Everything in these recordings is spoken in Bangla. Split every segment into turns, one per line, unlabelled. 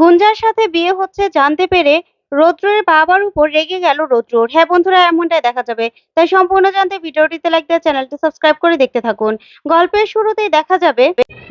গুঞ্জার সাথে বিয়ে হচ্ছে জানতে পেরে রৌদ্রের বাবার উপর রেগে গেল রৌদ্রর হ্যাঁ বন্ধুরা, এমনটাই দেখা যাবে। তাই সম্পূর্ণ জানতে ভিডিওটিতে লাইক দিয়ে চ্যানেলটি সাবস্ক্রাইব করে দেখতে থাকুন। গল্পের শুরুতেই দেখা যাবে,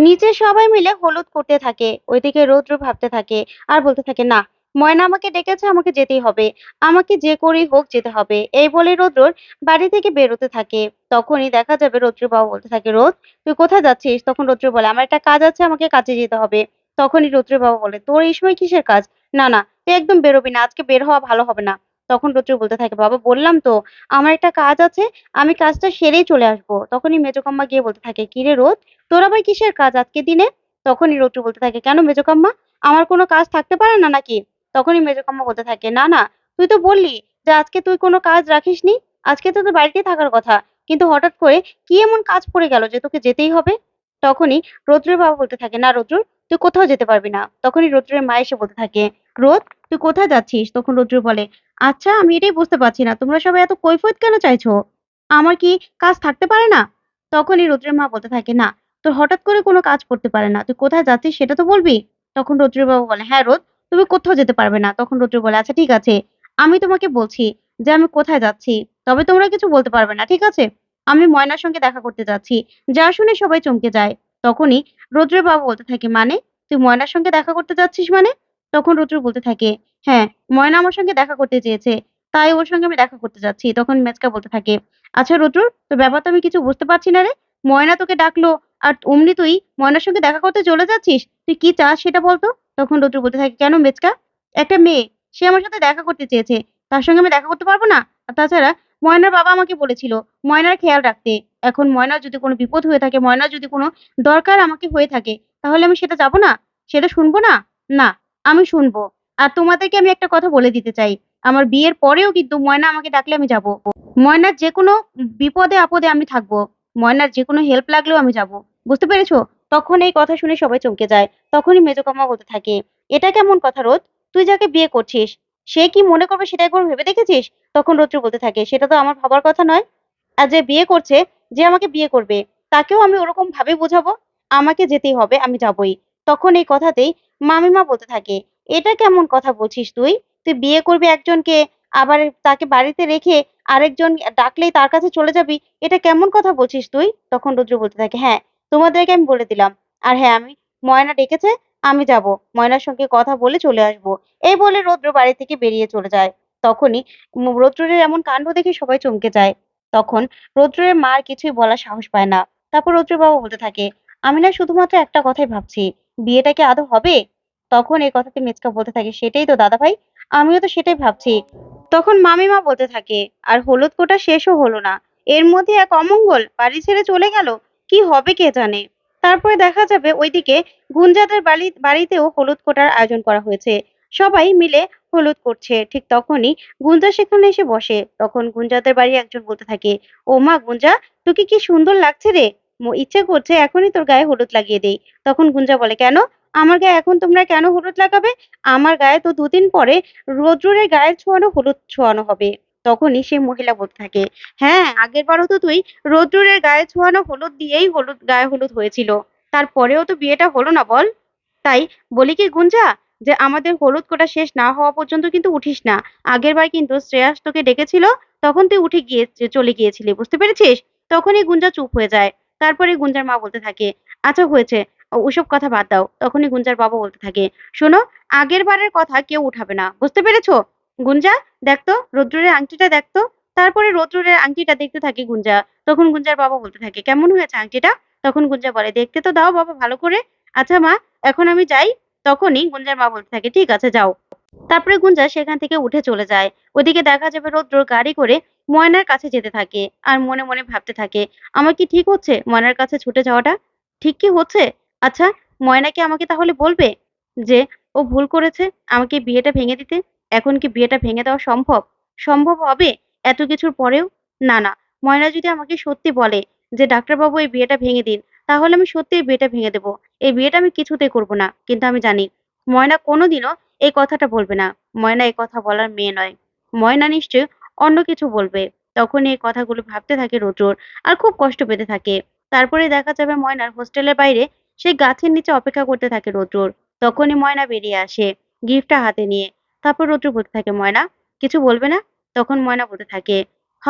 নিচে সবাই মিলে হলুদ করতে থাকে, ওইদিকে রৌদ্র ভাবতে থাকে আর বলতে থাকে, না, ময়না আমাকে ডেকেছে, আমাকে যেতেই হবে। আমাকে যে করেই হোক যেতে হবে। এই বলে রৌদ্রর বাড়ি থেকে বেরোতে থাকে। তখনই দেখা যাবে রৌদ্র বাবা বলতে থাকে, রোদ, তুই কোথায় যাচ্ছিস? তখন রৌদ্র বলে, আমার একটা কাজ আছে, আমাকে কাজে যেতে হবে। তখনই রৌদ্রের বাবা বলে তোর এই সময় কিসের কাজ? না না, তুই একদম বেরোবি না, আজকে বের হওয়া ভালো হবে না। তখন রৌদ্র বলতে থাকে, বাবা, বললাম তো, আমার একটা কাজ আছে, আমি কাজটা সেরেই চলে আসব। তখনই মেজকাম্মা গিয়ে বলতে থাকে, কি রে রোদ, তোর আবার কিসের কাজ আজকে দিনে? তখনই রৌদ্র বলতে থাকে, কেন মেজকাম্মা, আমার কোনো কাজ থাকতে পারে না নাকি? তখনই মেজকাম্মা বলতে থাকে, না না, তুই তো বললি যে আজকে তুই কোনো কাজ রাখিসনি, আজকে তো তোর বাড়িতেই থাকার কথা, কিন্তু হঠাৎ করে কি এমন কাজ পড়ে গেল যে তোকে যেতেই হবে? তখনই রৌদ্রের বাবা বলতে থাকে, না রৌদ্র তুই কোথাও যেতে পারবি না। তখনই রৌদ্রের মা এসে বলতে থাকে, রোদ, তুই কোথায় যাচ্ছিস? তখন রৌদ্র বলে আচ্ছা আমি এটাই বুঝতে পারছি না। তোমরা সবাই এত কৈফত কেন চাইছো? আমার কি কাজ থাকতে পারে না? তখনই রৌদ্রের মা বলতে থাকে, না, তোর হঠাৎ করে কোনো কাজ করতে পারে না। তুই কোথায় যাচ্ছিস সেটা তো বলবি? তখন রৌদ্রের বাবা বলে হ্যাঁ রোদ, তুমি কোথাও যেতে পারবে না। তখন রৌদ্র বলে আচ্ছা ঠিক আছে, আমি তোমাকে বলছি যে আমি কোথায় যাচ্ছি, তবে তোমরা কিছু বলতে পারবে না, ঠিক আছে? আমি ময়নার সঙ্গে দেখা করতে যাচ্ছি। যা শুনে সবাই চমকে যায়। তখনই রৌদ্রের বাবা বলতে থাকে মানে তুই ময়নার সঙ্গে দেখা করতে যাচ্ছিস মানে? তখন রৌদ্র বলতে থাকে হ্যাঁ ময়না আমার সঙ্গে দেখা করতে চেয়েছে, তাই ওর সঙ্গে আমি দেখা করতে যাচ্ছি। তখন মেচকা বলতে থাকে আচ্ছা রৌদ্র, তোর ব্যাপারটা আমি কিছু বুঝতে পারছি না রে। ময়না তোকে ডাকলো, আর অমনি তুই ময়নার সঙ্গে দেখা করতে চলে যাচ্ছিস? তুই কি চাস সেটা বলতো? তখন রৌদ্র বলতে থাকে, কেন মেজকা একটা মেয়ে, সে আমার সাথে দেখা করতে চেয়েছে, তার সঙ্গে আমি দেখা করতে পারব না? আর তাছাড়া ময়নার বাবা আমাকে বলেছিল, ময়নার খেয়াল রাখতে। এখন ময়নার যদি কোনো বিপদ হয়ে থাকে, ময়নার যদি কোনো দরকার আমাকে হয়ে থাকে, তাহলে আমি সেটা যাব না? সেটা শুনব না? না, আমি শুনব। আর তোমাদেরকে আমি একটা কথা বলে দিতে চাই। আমার বিয়ের পরেও কিন্তু ময়না আমাকে ডাকলে আমি যাব। ময়নার যে কোনো বিপদে আপদে আমি থাকব। ময়নার যে কোনো হেল্প লাগলেও আমি যাব। বুঝতে পেরেছ? তখন এই কথা শুনে সবাই চমকে যায়। তখনই মেজকাম্মা বলতে থাকে, এটা কেমন কথা রোদ? তুই যাকে বিয়ে করছিস সে কি মনে করবে সেটা একবার ভেবে দেখেছিস? তখন রৌদ্র বলতে থাকে, সেটা তো আমার ভাবার কথা নয়। আর যে বিয়ে করছে, যে আমাকে বিয়ে করবে, তাকেও আমি ওরকম ভাবে বোঝাবো? আমাকে যেতেই হবে, আমি যাবই। তখন এই কথাতেই মামিমা বলতে থাকে, এটা কেমন কথা বলছিস তুই? তুই বিয়ে করবি একজনকে, আবার তাকে বাড়িতে রেখে আরেকজন ডাকলেই তার কাছে চলে যাবি? এটা কেমন কথা বলছিস তুই? তখন রুদ্র বলতে থাকে হ্যাঁ তোমাদেরকে আমি বলে দিলাম। আর হ্যাঁ আমি ময়না ডেকেছে আমি যাব। ময়নার সঙ্গে কথা বলে চলে আসব। এই বলে রৌদ্র বাড়ি থেকে বেরিয়ে চলে যায়। তখনই রৌদ্রের এমন কাণ্ড দেখে সবাই চমকে যায়। তখন রৌদ্রের মার কিছুই বলার সাহস পায় না। তারপর রৌদ্রের বাবা বলতে থাকে, আমি না শুধুমাত্র একটা কথাই ভাবছি। বিয়েটা কি আদৌ হবে? তখন এই কথাতে মেচকা বলতে থাকে, সেটাই তো দাদা ভাই আমিও তো সেটাই ভাবছি। তখন মামিমা বলতে থাকে, আর হলুদ কোটা শেষও হলো না। এর মধ্যে এক অমঙ্গল, বাড়ি ছেড়ে চলে গেল? কি হবে কে জানে? তারপরে দেখা যাবে ওইদিকে গুঞ্জাদের বাড়ি, বাড়িতেও হলুদ কোটার আয়োজন করা হয়েছে। সবাই মিলে হলুদ করছে। ঠিক তখনই গুঞ্জা সেখানে এসে বসে। তখন গুঞ্জাদের বাড়ি একজন বলতে থাকে, ও মা গুঞ্জা, তোকে কি সুন্দর লাগছে রে? ইচ্ছে করছে এখনই তোর গায়ে হলুদ লাগিয়ে দেই। তখন গুঞ্জা বলে, কেন? আমার গায়ে এখন তোমরা কেন হলুদ লাগাবে? আমার গায়ে তো দুদিন পরে রৌদ্রের গায়ে ছোঁয়ানো হলুদ ছোঁয়ানো হবে। তখনই সে মহিলা বলতে থাকে। হ্যাঁ আগের বারও তো তুই রৌদ্রের গায়ে ছোঁয়ানো হলুদ দিয়েই হলুদ, গায়ে হলুদ হয়েছিল। তারপরেও তো বিয়েটা হলো না বল? তাই বলি কি গুঞ্জা? যে আমাদের হলুদ কোটা শেষ না হওয়া পর্যন্ত কিন্তু উঠিস না। আগের বার কিন্তু শ্রেয়াস তোকে ডেকেছিল, তখন তুই উঠে গিয়ে, চলে গিয়েছিলি, বুঝতে পেরেছিস? তখনই গুঞ্জা চুপ হয়ে যায়। তারপরে গুঞ্জার মা বলতে থাকে আচ্ছা হয়েছে, ওসব কথা বাদ দাও। তখনই গুঞ্জার বাবা বলতে থাকে, শোনো আগের বারের কথা কেউ উঠাবে না, বুঝতে পেরেছ? গুঞ্জা দেখতো রৌদ্রের আংটিটা দেখতো তারপরে রৌদ্রের আংটিটা দেখতে থাকে গুঞ্জা। তখন গুঞ্জার বাবা বলতে থাকে, কেমন হয়েছে আংটিটা? তখন গুঞ্জা বলে, দেখতে তো দাও বাবা, ভালো করে। আচ্ছা মা, এখন আমি যাই। তখনই গুঞ্জার মা বলতে থাকে, ঠিক আছে, যাও। তারপরে গুঞ্জা সেখান থেকে উঠে চলে যায়। ওদিকে দেখা যাবে রৌদ্র গাড়ি করে ময়নার কাছে যেতে থাকে আর মনে মনে ভাবতে থাকে, আমার কি ঠিক হচ্ছে? ময়নার কাছে ছুটে যাওয়াটা ঠিক কি হচ্ছে? আচ্ছা ময়না কি আমাকে তাহলে বলবে যে, ও ভুল করেছে আমাকে বিয়েটা ভেঙে দিতে? এখন কি বিয়েটা ভেঙে দেওয়া সম্ভব? সম্ভব হবে? এত কিছুর পরেও? না না। ময়না যদি আমাকে সত্যি বলে যে, ডাক্তারবাবু, এই বিয়েটা ভেঙে দিন, তাহলে আমি সত্যি এই বিয়েটা ভেঙে দেবো। এই বিয়েটা আমি কিছুতেই করব না। কিন্তু আমি জানি ময়না কোনোদিনও এই কথাটা বলবে না। ময়না এই কথা বলার মেয়ে নয়। ময়না নিশ্চয় অন্য কিছু বলবে। তখন এই কথাগুলো ভাবতে থাকে রোদ্রর আর খুব কষ্ট পেতে থাকে। তারপরে দেখা যাবে ময়নার হোস্টেলের বাইরে সেই গাছের নিচে অপেক্ষা করতে থাকে রোদ্রর তখনই ময়না বেরিয়ে আসে গিফটটা হাতে নিয়ে। তারপর রৌদ্র বলতে থাকে, ময়না, কিছু বলবে না? তখন ময়না বলতে থাকে, হ,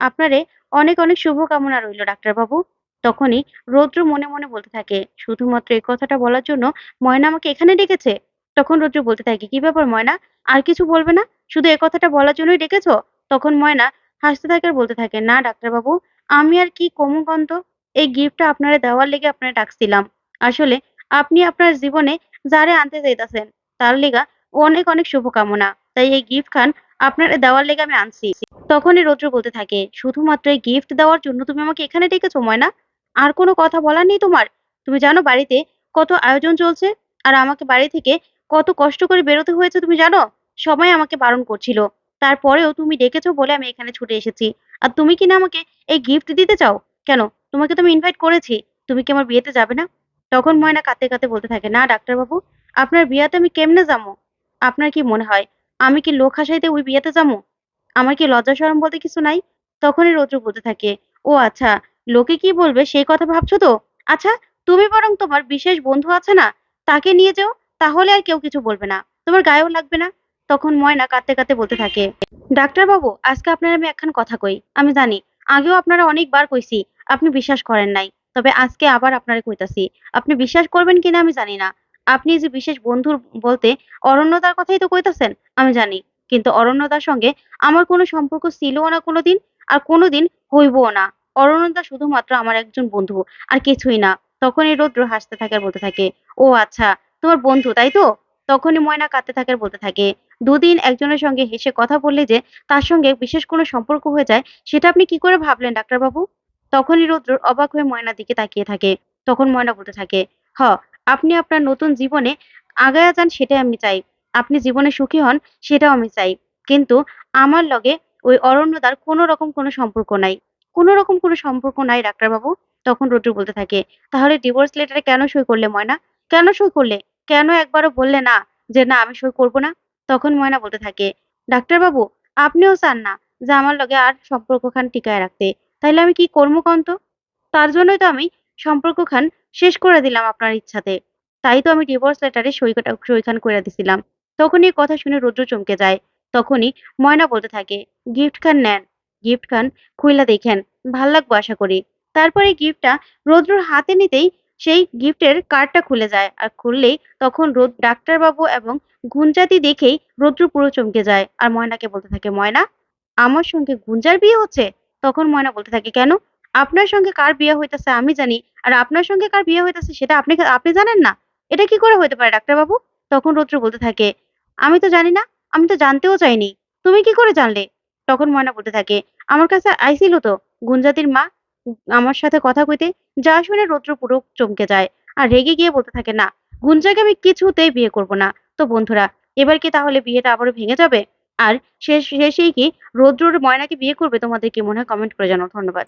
আপনারে অনেক অনেক শুভকামনা রইল, ডাক্তারবাবু। তখনই রৌদ্র মনে মনে বলতে থাকে, শুধুমাত্র এই কথাটা বলার জন্য ময়না আমাকে এখানে ডেকেছে? তখন রৌদ্র বলতে থাকে, কি ব্যাপার ময়না, আর কিছু বলবে না? শুধু এ কথাটা বলার জন্যই ডেকেছ? তখন ময়না হাসতে থাকে আর বলতে থাকে, না ডাক্তারবাবু, আমি আর কি কমুকন্ত এই গিফটটা আপনারে দেওয়ার লেগে আপনারে ডাকছিলাম। আসলে আপনি আপনার জীবনে যারে আনতে চাইতেছেন, তার লেগা অনেক অনেক শুভকামনা। তাই এই গিফট খান আপনার দেওয়ার লেগে আমি আনছি। তখনই রৌদ্র বলতে থাকে, শুধুমাত্র এই গিফট দেওয়ার জন্য তুমি আমাকে এখানে ডেকেছো, ময়না? আর কোনো কথা বলার নেই তোমার? তুমি জানো বাড়িতে কত আয়োজন চলছে, আর আমাকে বাড়ি থেকে কত কষ্ট করে বেরোতে হয়েছে তুমি জানো? সবাই আমাকে বারণ করছিল। তারপরেও তুমি ডেকেছো বলে আমি এখানে ছুটে এসেছি। আর তুমি কি না আমাকে এই গিফট দিতে চাও? কেন? তোমাকে তো আমি ইনভাইট করেছি। তুমি কি আমার বিয়েতে যাবে না? তখন ময়না কাঁদতে কাঁদতে বলতে থাকে, না, ডাক্তারবাবু, আপনার বিয়েতে আমি কেমনে যাব? আপনার কি মনে হয়, আমি কি লোক হাসাইতে ওই বিয়েতে যাব? আমার কি লজ্জা শরম বলতে কিছু নাই? তখনই রৌদ্র বলতে থাকে, ও আচ্ছা লোকে কি বলবে সেই কথা ভাবছ তো? আচ্ছা তুমি বরং তোমার বিশেষ বন্ধু আছে না, তাকে নিয়ে যাও, তাহলে আর কেউ কিছু বলবে না, তোমার গায়েও লাগবে না। তখন ময়না কাঁদতে কাঁদতে বলতে থাকে, ডাক্তার বাবু, আজকে আপনার আমি একখান কথা কই, আমি জানি, আগেও আপনারা অনেকবার কইছি, আপনি বিশ্বাস করেন নাই, তবে আজকে আবার আপনারা কইতাছি, আপনি বিশ্বাস করবেন কিনা আমি জানি না আপনি যে বিশেষ বন্ধুর বলতে অরণ্যতার কথাই তো কইতাছেন, আমি জানি। কিন্তু অরণ্যতার সঙ্গে আমার কোনো সম্পর্ক ছিলও না কোনোদিন, আর কোনোদিন হইবও না। অরণ্যতা শুধুমাত্র আমার একজন বন্ধু, আর কিছুই না। তখনই রৌদ্র হাসতে থাকে বলতে থাকে, ও আচ্ছা তোমার বন্ধু, তাই তো? তখনই ময়না কাঁদতে থাকে বলতে থাকে, দুদিন একজনের সঙ্গে হেসে কথা বললে যে তার সঙ্গে বিশেষ কোনো সম্পর্ক হয়ে যায়, সেটা আপনি কি করে ভাবলেন, ডাক্তারবাবু? তখনই রৌদ্র অবাক হয়ে ময়নার দিকে তাকিয়ে থাকে। তখন ময়না বলতে থাকে, হ আপনি আপনার নতুন জীবনে আগায়া যান সেটাই আমি চাই। আপনি জীবনে সুখী হন সেটাও আমি চাই। কিন্তু আমার লগে ওই অরণ্যদার কোনো রকম কোনো সম্পর্ক নাই। কোনো রকম কোনো সম্পর্ক নাই ডাক্তারবাবু, তখন রৌদ্র বলতে থাকে। তাহলে ডিভোর্স লেটারে কেন সই করলে ময়না? কেন সই করলে? কেন একবারও বললে না যে না, আমি সই করব না? তখন ময়না বলতে থাকে, ডাক্তারবাবু, আপনিও চান না যে আমার লগে আর সম্পর্কখান টিকায় রাখতে। তাইলে আমি কি করব কন্ত তার জন্যই তো আমি সম্পর্কখান শেষ করে দিলাম আপনার ইচ্ছাতে। তাই তো আমি ডিভোর্স লেটারে সই সইখান করে দিছিলাম। তখনই কথা শুনে রুদ্র চমকে যায়। তখনই ময়না বলতে থাকে গিফট খান নেন গিফট খান খুইলা দেখেন, ভালো লাগবো আশা করি। তারপরে গিফটটা রৌদ্রর হাতে নিতেই সেই গিফটের কার্ডটা খুলে যায়। আর খুললেই তখন রোদ, ডাক্তারবাবু এবং গুঞ্জাতি দেখেই রৌদ্র পুরো চমকে যায়। আর ময়নাকে বলতে থাকে, ময়না, আমার সঙ্গে গুঞ্জার বিয়ে হচ্ছে? তখন ময়না বলতে থাকে, কেন? আপনার সঙ্গে কার বিয়ে হইতেছে আমি জানি, আর আপনার সঙ্গে কার বিয়ে হইতেছে সেটা আপনি আপনি জানেন না? এটা কি করে হইতে পারে ডাক্তারবাবু? তখন রৌদ্র বলতে থাকে, আমি তো জানি না, আমি তো জানতেও চাইনি। তুমি কি করে জানলে? তখন ময়না বলতে থাকে, আমার কাছে আইছিল তো, গুঞ্জাতির মা, আমার সাথে কথা কইতে, যা শুনে রৌদ্র পুরো চমকে যায়, আর রেগে গিয়ে বলতে থাকে, না, গুঞ্জাকে আমি কিছুতেই বিয়ে করব না। তো বন্ধুরা, এবার কি তাহলে বিয়েটা আবারও ভেঙে যাবে? আর শেষ, শেষেই কি রৌদ্রর ময়নাকে বিয়ে করবে? তোমাদের কি মনে হয়? কমেন্ট করে জানাও। ধন্যবাদ।